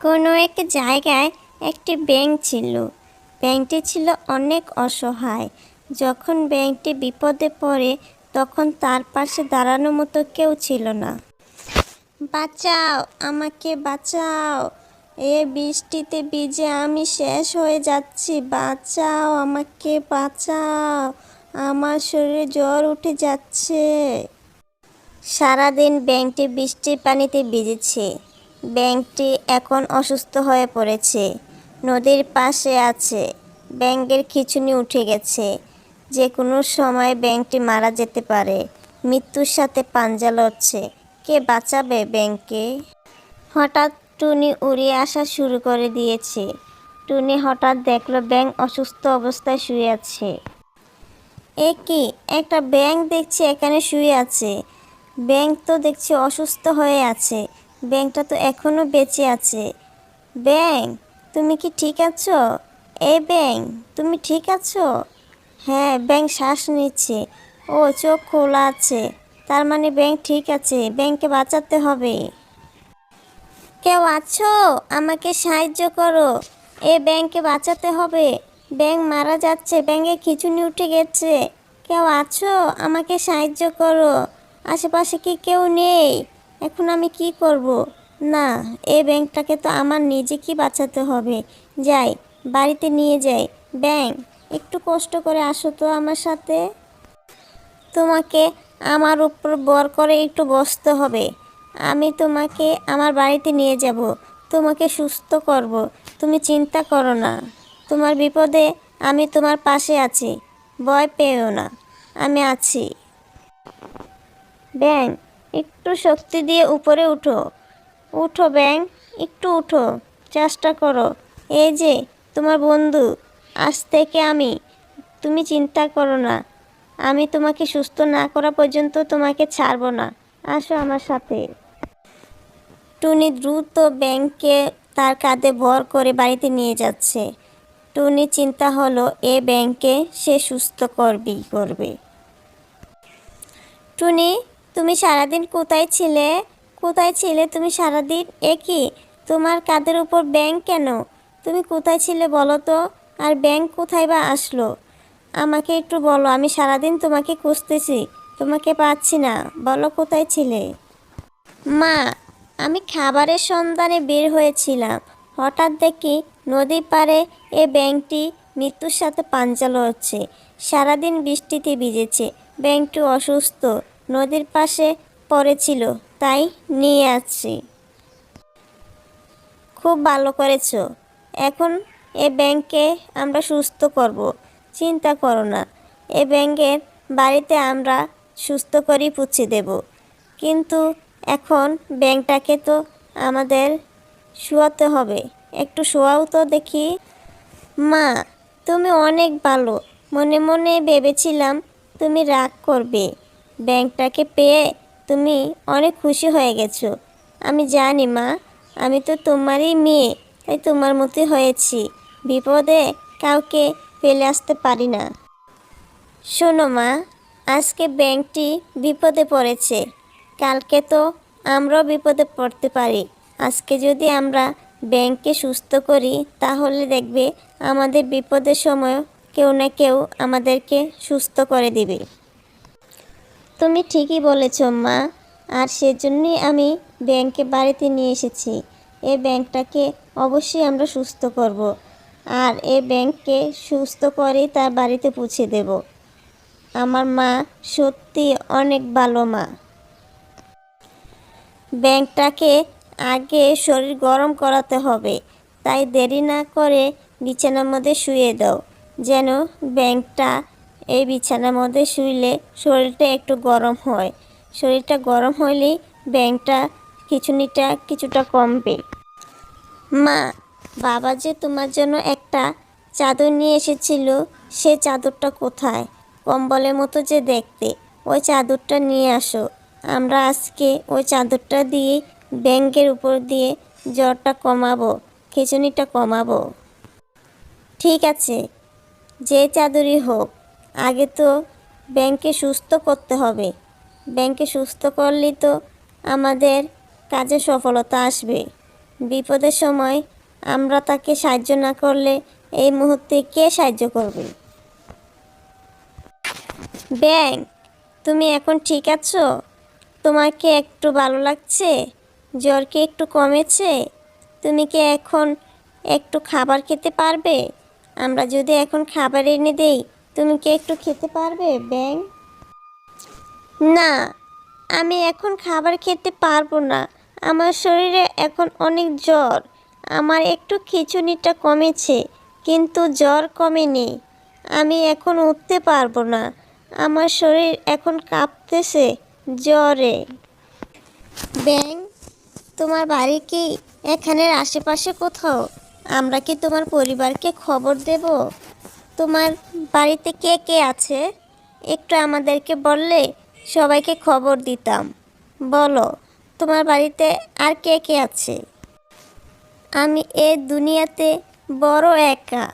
কোনো এক জায়গায় একটি ব্যাঙ ছিল। ব্যাঙটি ছিল অনেক অসহায়। যখন ব্যাঙটি বিপদে পড়ে, তখন তার পাশে দাঁড়ানোর মতো কেউ ছিল না। বাঁচাও, আমাকে বাঁচাও। এ বৃষ্টিতে ভিজে আমি শেষ হয়ে যাচ্ছি। বাঁচাও, আমাকে বাঁচাও। আমার শরীরে জ্বর উঠে যাচ্ছে। সারাদিন ব্যাংকটি বৃষ্টির পানিতে ভিজেছে। ব্যাংকটি এখন অসুস্থ হয়ে পড়েছে। নদীর পাশে আছে। ব্যাংকের খিচুনি উঠে গেছে। যে কোনো সময় ব্যাংকটি মারা যেতে পারে। মৃত্যুর সাথে পাঞ্জা লড়ছে। কে বাঁচাবে ব্যাংকে হঠাৎ টুনি উড়িয়ে আসা শুরু করে দিয়েছে। টুনি হঠাৎ দেখল ব্যাংক অসুস্থ অবস্থায় শুয়ে আছে। এ কি? একটা ব্যাংক দেখছি এখানে শুয়ে আছে। ব্যাংক তো দেখছি অসুস্থ হয়ে আছে। ব্যাঙটা তো এখনও বেঁচে আছে। ব্যাঙ তুমি কি ঠিক আছো? এ ব্যাঙ তুমি ঠিক আছো? হ্যাঁ ব্যাঙ শ্বাস নিচ্ছে। ও, চোখ খোলা আছে। তার মানে ব্যাঙ ঠিক আছে, ব্যাংকে বাঁচাতে হবে। কেউ আছো? আমাকে সাহায্য করো। এ ব্যাংকে বাঁচাতে হবে। ব্যাংক মারা যাচ্ছে, ব্যাংকে খিচুনি উঠে গেছে। কেউ আছো? আমাকে সাহায্য করো। আশেপাশে কি কেউ নেই? এখন আমি কি করব? না, এই ব্যাংকটাকে তো আমার নিজেকে বাঁচাতে হবে। যাই, বাড়িতে নিয়ে যাই। ব্যাংক একটু কষ্ট করে আসো তো আমার সাথে। তোমাকে আমার উপর বর করে একটু বসতে হবে। আমি তোমাকে আমার বাড়িতে নিয়ে যাব। তোমাকে সুস্থ করব। তুমি চিন্তা করো না। তোমার বিপদে আমি তোমার পাশে আছি। ভয় পেও না। আমি আছি। ব্যাং একটু শক্তি দিয়ে উপরে উঠো। উঠো, ব্যাং, একটু উঠো। চেষ্টা করো। এই যে, তোমার বন্ধু, আজ থেকে আমি, তুমি চিন্তা করো না। আমি তোমাকে সুস্থ না করা পর্যন্ত তোমাকে ছাড়বো না। আসো আমার সাথে। টুনি দ্রুত ব্যাংকে তার কাঁধে ভর করে বাড়িতে নিয়ে যাচ্ছে। টুনি চিন্তা হলো, এ ব্যাংকে সে সুস্থ করবেই করবে। টুনি তুমি সারাদিন কোথায় ছিলে? কোথায় ছিলে তুমি সারাদিন? এ কি? তোমার কাদের উপর ব্যাংক কেন? তুমি কোথায় ছিলে বলো তো? আর ব্যাংক কোথায় বা আসলো? আমাকে একটু বলো, আমি সারাদিন তোমাকে খুঁজতেছি। তোমাকে পাচ্ছি না। বলো কোথায় ছিলে? মা, আমি খাবারের সন্ধানে বের হয়েছিলাম। হঠাৎ দেখি নদীর পাড়ে এ ব্যাংকটি মৃত্যুর সাথে পাঞ্জালো হচ্ছে। সারাদিন বৃষ্টিতে ভিজেছে। ব্যাংকটি অসুস্থ। নদীর পাশে পড়েছিল, তাই নিয়ে আসছি। খুব ভালো করেছ। এখন এ ব্যাংকে আমরা সুস্থ করব, চিন্তা করো না। এ ব্যাংকের বাড়িতে আমরা সুস্থ করেই পুছে দেব। কিন্তু এখন ব্যাংকটাকে তো আমাদের শোয়াতে হবে। একটু শোয়াও তো দেখি। মা, তুমি অনেক ভালো। মনে মনে ভেবেছিলাম তুমি রাগ করবে। ব্যাংকটাকে পেয়ে তুমি অনেক খুশি হয়ে গেছো। আমি জানি মা, আমি তো তোমারই মেয়ে, তাই তোমার মতোই হয়েছি। বিপদে কাউকে ফেলে আসতে পারি না। শোনো মা, আজকে ব্যাংকটি বিপদে পড়েছে। কালকে তো আমরাও বিপদে পড়তে পারি। আজকে যদি আমরা ব্যাংককে সুস্থ করি, তাহলে দেখবে আমাদের বিপদের সময় কেউ না কেউ আমাদেরকে সুস্থ করে দিবে। তুমি ঠিকই বলেছ, মা। আর সেজন্যই আমি ব্যাংকে বাড়িতে নিয়ে এসেছি। এ ব্যাংকটাকে অবশ্যই আমরা সুস্থ করব। আর এ ব্যাংককে সুস্থ করেই তার বাড়িতে পৌঁছে দেব। আমার মা সত্যি অনেক ভালো মা। ব্যাংকটাকে আগে শরীর গরম করাতে হবে। তাই দেরি না করে বিছানার মধ্যে শুয়ে দাও। যেন ব্যাংকটা এই বিছানার মধ্যে শুইলে শরীরটা একটু গরম হয়। শরীরটা গরম হলেই ব্যাংকটা খিচুনিটা কিছুটা কমবে। মা, বাবা যে তোমার জন্য একটা চাদর নিয়ে এসেছিল, সে চাদরটা কোথায়? কম্বলের মতো যে দেখতে। ওই চাদরটা নিয়ে আসো। আমরা আজকে ওই চাদরটা দিয়ে ব্যাংকের উপর দিয়ে জ্বরটা কমাবো খিচুনিটা কমাবো। ঠিক আছে, যে চাদরই হোক। আগে তো ব্যাংকে সুস্থ করতে হবে। ব্যাংকে সুস্থ করলেই তো আমাদের কাজে সফলতা আসবে। বিপদের সময় আমরা তাকে সাহায্য না করলে এই মুহূর্তে কে সাহায্য করবে? ব্যাংক, তুমি এখন ঠিক আছো? তোমাকে একটু ভালো লাগছে? জ্বর কি একটু কমেছে? তুমি কি এখন একটু খাবার খেতে পারবে? আমরা যদি এখন খাবার এনে দেই তুমি কি একটু খেতে পারবে ব্যাং না, আমি এখন খাবার খেতে পারব না। আমার শরীরে এখন অনেক জ্বর। আমার একটু খিচুনিটা কমেছে, কিন্তু জ্বর কমেনি। আমি এখন উঠতে পারব না। আমার শরীর এখন কাঁপতেছে জ্বরে। ব্যাং তোমার বাড়ি কি এখানের আশেপাশে কোথাও? আমরা কি তোমার পরিবারকে খবর দেব? তোমার বাড়িতে কে কে আছে? একটু আমাদেরকে বললে সবাইকে খবর দিতাম। বলো, তোমার বাড়িতে আর কে কে আছে? আমি এ দুনিয়াতে বড় একা,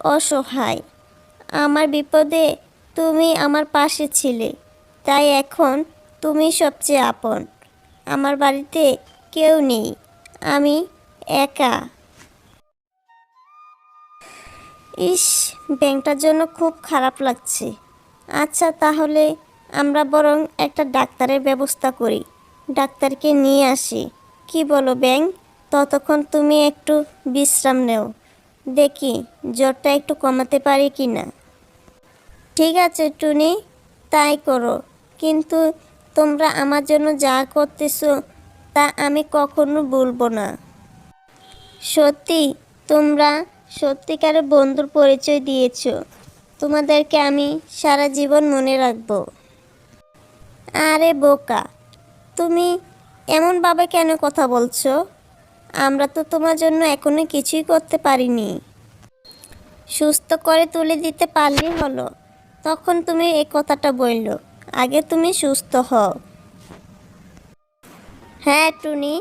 অসহায়। আমার বিপদে তুমি আমার পাশে ছিলে, তাই এখন তুমি সবচেয়ে আপন। আমার বাড়িতে কেউ নেই, আমি একা। ইস, ব্যাংকটার জন্য খুব খারাপ লাগছে। আচ্ছা তাহলে আমরা বরং একটা ডাক্তারের ব্যবস্থা করি। ডাক্তারকে নিয়ে আসি। কি বলো ব্যাং ততক্ষণ তুমি একটু বিশ্রাম নেও। দেখি, জ্বরটা একটু কমাতে পারি কি না। ঠিক আছে, টুনি, তাই করো। কিন্তু তোমরা আমার জন্য যা করতেছো, তা আমি কখনো বলব না। সত্যি, তোমরা সত্যিকারের বন্ধুর পরিচয় দিয়েছ। তোমাদেরকে আমি সারা জীবন মনে রাখব। আরে বোকা, তুমি এমনভাবে কেন কথা বলছো? আমরা তো তোমার জন্য এখনও কিছুই করতে পারিনি। সুস্থ করে তুলে দিতে পারলেই হলো। তখন তুমি এই কথাটা বলল, আগে তুমি সুস্থ হও। হ্যাঁ টুনি,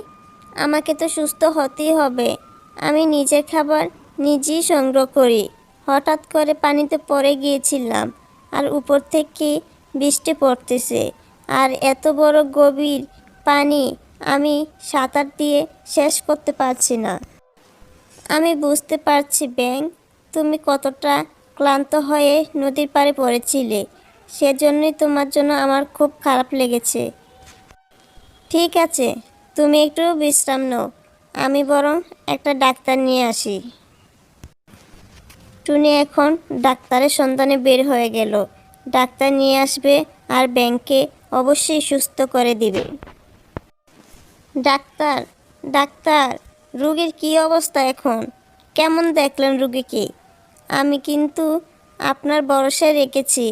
আমাকে তো সুস্থ হতেই হবে। আমি নিজের খাবার নিজেই সংগ্রহ করি। হঠাৎ করে পানিতে পড়ে গিয়েছিলাম আর উপর থেকে বৃষ্টি পড়তেছে। আর এত বড় গভীর পানি আমি সাঁতার দিয়ে শেষ করতে পারছি না। আমি বুঝতে পারছি, ব্যাং, তুমি কতটা ক্লান্ত হয়ে নদীর পাড়ে পড়েছিলে। সেজন্যই তোমার জন্য আমার খুব খারাপ লেগেছে। ঠিক আছে, তুমি একটু বিশ্রাম নাও। আমি বরং একটা ডাক্তার নিয়ে আসি। টুনি এখন ডাক্তারের সন্ধানে বের হয়ে গেল। ডাক্তার নিয়ে আসবে আর ব্যাংকে অবশ্যই সুস্থ করে দিবে। ডাক্তার ডাক্তার, রুগীর কি অবস্থা এখন? কেমন দেখলেন রুগীকে? আমি কিন্তু আপনার ভরসায় রেখেছি।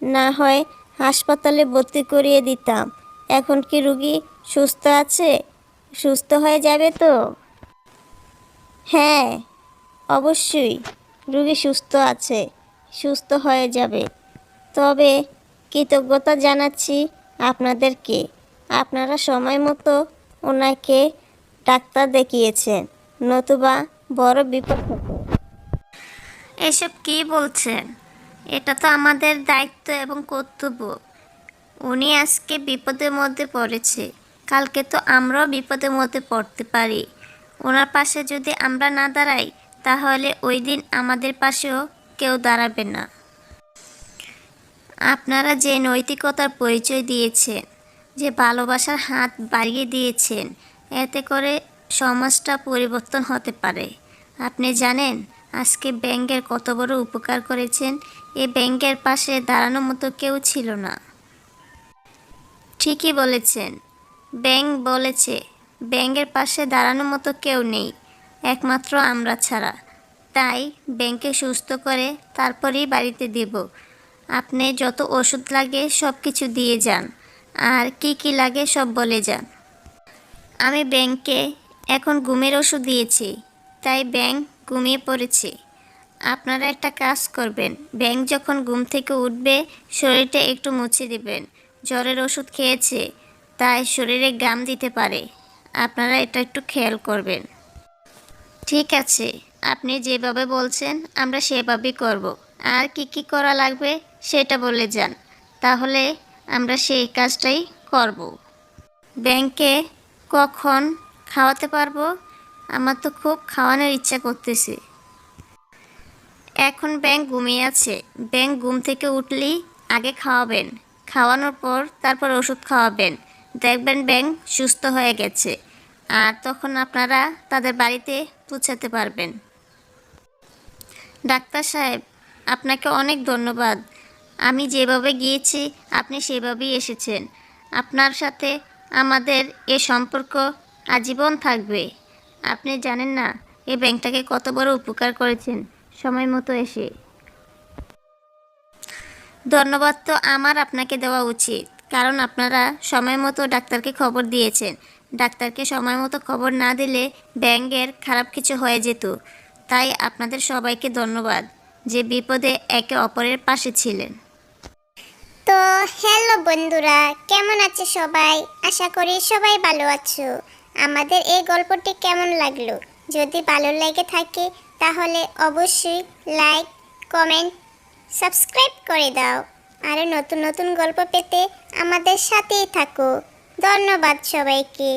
না হয় হাসপাতালে ভর্তি করিয়ে দিতাম। এখন কি রুগী সুস্থ আছে? সুস্থ হয়ে যাবে তো? হ্যাঁ অবশ্যই। রুগী সুস্থ আছে, সুস্থ হয়ে যাবে। তবে কৃতজ্ঞতা জানাচ্ছি আপনাদেরকে। আপনারা সময় মতো ওনাকে ডাক্তার দেখিয়েছেন, নতুবা বড় বিপদ এসব কি বলছেন? এটা তো আমাদের দায়িত্ব এবং কর্তব্য। উনি আজকে বিপদের মধ্যে পড়েছে। কালকে তো আমরাও বিপদের মধ্যে পড়তে পারি। ওনার পাশে যদি আমরা না দাঁড়াই তাহলে ওই দিন আমাদের পাশেও কেউ দাঁড়াবে না। আপনারা যে নৈতিকতার পরিচয় দিয়েছেন, যে ভালোবাসার হাত বাড়িয়ে দিয়েছেন, এতে করে সমাজটা পরিবর্তন হতে পারে। আপনি জানেন, আজকে ব্যাংকের কত বড় উপকার করেছেন, এ ব্যাংকের পাশে দাঁড়ানোর মতো কেউ ছিল না। ঠিকই বলেছেন। ব্যাংক বলেছে, ব্যাংকের পাশে দাঁড়ানোর মতো কেউ নেই। একমাত্র আমরা ছাড়া। তাই ব্যাংকে সুস্থ করে তারপরেই বাড়িতে দেব। আপনি যত ওষুধ লাগে সব কিছু দিয়ে যান। আর কি কি লাগে সব বলে যান। আমি ব্যাংকে এখন ঘুমের ওষুধ দিয়েছি। তাই ব্যাংক ঘুমিয়ে পড়েছে। আপনারা একটা কাজ করবেন। ব্যাংক যখন ঘুম থেকে উঠবে, শরীরটা একটু মুছে দিবেন। জ্বরের ওষুধ খেয়েছে, তাই শরীরে গাম দিতে পারে। আপনারা এটা একটু খেয়াল করবেন। ঠিক আছে, আপনি যেভাবে বলছেন আমরা সেভাবেই করব। আর কি কি করা লাগবে সেটা বলে যান। তাহলে আমরা সেই কাজটাই করব। ব্যাংকে কখন খাওয়াতে পারব? আমার তো খুব খাওয়ানোর ইচ্ছা করতেছে। এখন ব্যাংক ঘুমিয়ে আছে। ব্যাংক ঘুম থেকে উঠলেই আগে খাওয়াবেন। খাওয়ানোর পর তারপর ওষুধ খাওয়াবেন। দেখবেন ব্যাংক সুস্থ হয়ে গেছে। আর তখন আপনারা তাদের বাড়িতে পৌঁছাতে পারবেন। ডাক্তার সাহেব, আপনাকে অনেক ধন্যবাদ। আমি যেভাবে গিয়েছি, আপনি সেভাবেই এসেছেন। আপনার সাথে আমাদের এ সম্পর্ক আজীবন থাকবে। আপনি জানেন না এই ব্যাংকটাকে কত বড় উপকার করেছেন। সময় মতো এসে। ধন্যবাদ তো আমার আপনাকে দেওয়া উচিত, কারণ আপনারা সময় মতো ডাক্তারকে খবর দিয়েছেন। ডাক্তারকে সময় মতো খবর না দিলে ব্যাঙ্গের খারাপ কিছু হয়ে যেত। তাই আপনাদের সবাইকে ধন্যবাদ যে বিপদে একে অপরের পাশে ছিলেন। তো হ্যালো বন্ধুরা, কেমন আছে সবাই? আশা করি সবাই ভালো আছো। আমাদের এই গল্পটি কেমন লাগল? যদি ভালো লেগে থাকে, তাহলে অবশ্যই লাইক, কমেন্ট, সাবস্ক্রাইব করে দাও। আরও নতুন নতুন গল্প পেতে আমাদের সাথেই থাকো। ধন্যবাদ সবাইকে।